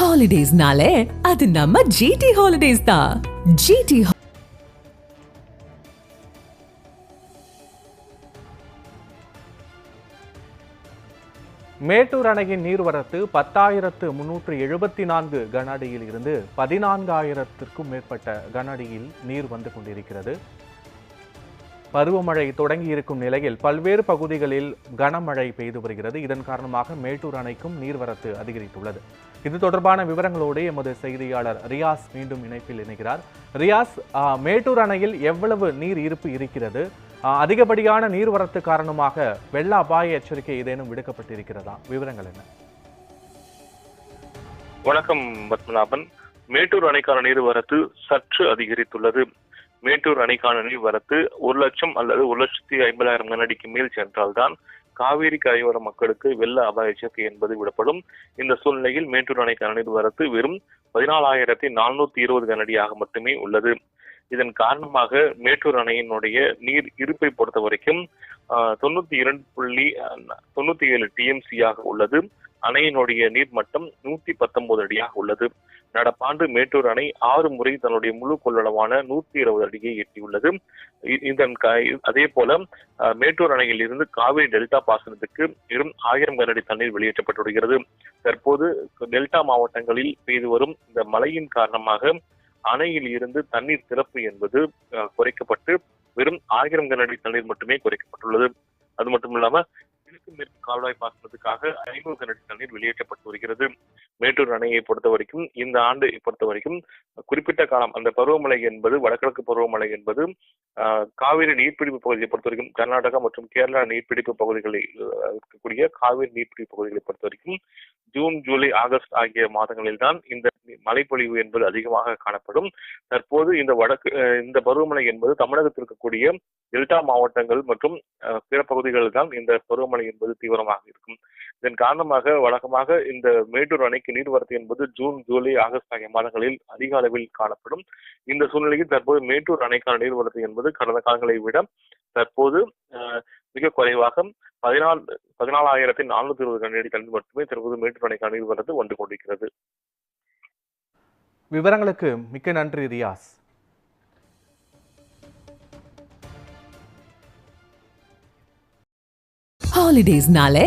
ஹாலிடேஸ்னாலே அது நம்ம ஜிடி ஹாலிடேஸ் தான் ஜிடி மேட்டூர் அணையின் நீர்வரத்து பத்தாயிரத்து முன்னூற்று எழுபத்தி நான்கு கன அடியில் இருந்து பதினான்காயிரத்திற்கும் மேற்பட்ட கன அடியில் நீர் வந்து கொண்டிருக்கிறது. பருவமழை தொடங்கி இருக்கும் நிலையில் பல்வேறு பகுதிகளில் கனமழை பெய்து வருகிறது. இதன் காரணமாக மேட்டூர் அணைக்கும் நீர்வரத்து அதிகரித்துள்ளது. இது தொடர்பான விவரங்களோடு எமது செய்தியாளர் ரியாஸ் மீண்டும் இணைப்பில் இணைகிறார். ரியாஸ் மேட்டூர் அணையில் எவ்வளவு நீர் இருப்பு இருக்கிறது? அதிகப்படியான நீர்வரத்து காரணமாக வெள்ள அபாய எச்சரிக்கை ஏதேனும் விடுக்கப்பட்டிருக்கிறதா? விவரங்கள் என்ன? வணக்கம் பத்மநாபன். மேட்டூர் அணைக்கான நீர்வரத்து சற்று அதிகரித்துள்ளது. மேட்டூர் அணைக்கான நீர்வரத்து ஒரு லட்சம் அல்லது ஒரு லட்சத்தி ஐம்பதாயிரம் கனடிக்கு மேல் சென்றால்தான் காவேரி கரையோர மக்களுக்கு வெள்ள அபாய எச்சரிக்கை என்பது விடப்படும். இந்த சூழ்நிலையில் மேட்டூர் அணைக்கான நீர்வரத்து வெறும் பதினாலாயிரத்தி நானூத்தி இருபது கனடியாக மட்டுமே உள்ளது. இதன் காரணமாக மேட்டூர் அணையினுடைய நீர் இருப்பை பொறுத்த வரைக்கும் தொண்ணூத்தி இரண்டு புள்ளி தொண்ணூத்தி ஏழு டிஎம்சியாக உள்ளது. அணையினுடைய நீர்மட்டம் நூத்தி பத்தொன்பது அடியாக உள்ளது. நடப்பாண்டு மேட்டூர் அணை ஆறு முறை தன்னுடைய முழு கொள்ளளவான நூத்தி இருபது அடியை எட்டியுள்ளது. இ- இதன் அதே போல அஹ், மேட்டூர் அணையில் இருந்து காவிரி டெல்டா பாசனத்துக்கு வெறும் ஆயிரம் கனஅடி தண்ணீர் வெளியேற்றப்பட்டு வருகிறது தற்போது டெல்டா மாவட்டங்களில் பெய்து வரும் இந்த மழையின் காரணமாக அணையில் இருந்து தண்ணீர் திறப்பு என்பது அஹ், குறைக்கப்பட்டு வெறும் ஆயிரம் கனஅடி தண்ணீர் மட்டுமே குறைக்கப்பட்டுள்ளது. அது மட்டும் இல்லாம கால்வாய் பாசனத்துக்காக ஐநூறு கனடி தண்ணீர் வெளியேற்றப்பட்டு வருகிறது. மேட்டூர் அணையை பொறுத்த வரைக்கும் இந்த ஆண்டு பொறுத்த வரைக்கும் குறிப்பிட்ட காலம் அந்த பருவமழை என்பது வடகிழக்கு பருவமழை என்பது காவிரி நீர்பிடிப்பு பகுதியை பொறுத்த வரைக்கும் கர்நாடகா மற்றும் கேரளா நீர்பிடிப்பு பகுதிகளில் இருக்கக்கூடிய காவிரி நீர்பிடிப்பு பகுதிகளை பொறுத்த வரைக்கும் ஜூன் ஜூலை ஆகஸ்ட் ஆகிய மாதங்களில் தான் இந்த மழைப்பொழிவு என்பது அதிகமாக காணப்படும். தற்போது இந்த வடக்கு இந்த பருவமழை என்பது தமிழகத்தில் இருக்கக்கூடிய டெல்டா மாவட்டங்கள் மற்றும் பிற பகுதிகளில் தான் இந்த பருவமழை என்பது தூரமாக இருக்கும். இதன் காரணமாக வழக்கமாக இந்த மேட்டூர் அணைக்கு நீர்வரத்து என்பது ஜூன் ஜூலை ஆகஸ்ட் ஆகிய மாதங்களில் அதிக அளவில் காணப்படும். இந்த சூழ்நிலையில் தற்போது மேட்டூர் அணைக்கான நீர்வரத்து என்பது கடந்த காலங்களை விட தற்போது மிக குறைவாக பதினாலு பதினாலாயிரத்தி நானூத்தி இருபது கண்ணடி தண்ணீர் மட்டுமே தற்போது மேட்டூர் அணைக்கான நீர்வரத்து வந்து கொண்டிருக்கிறது. விவரங்களுக்கு மிக்க நன்றி ரியாஸ். ஹாலிடேஸ்னாலே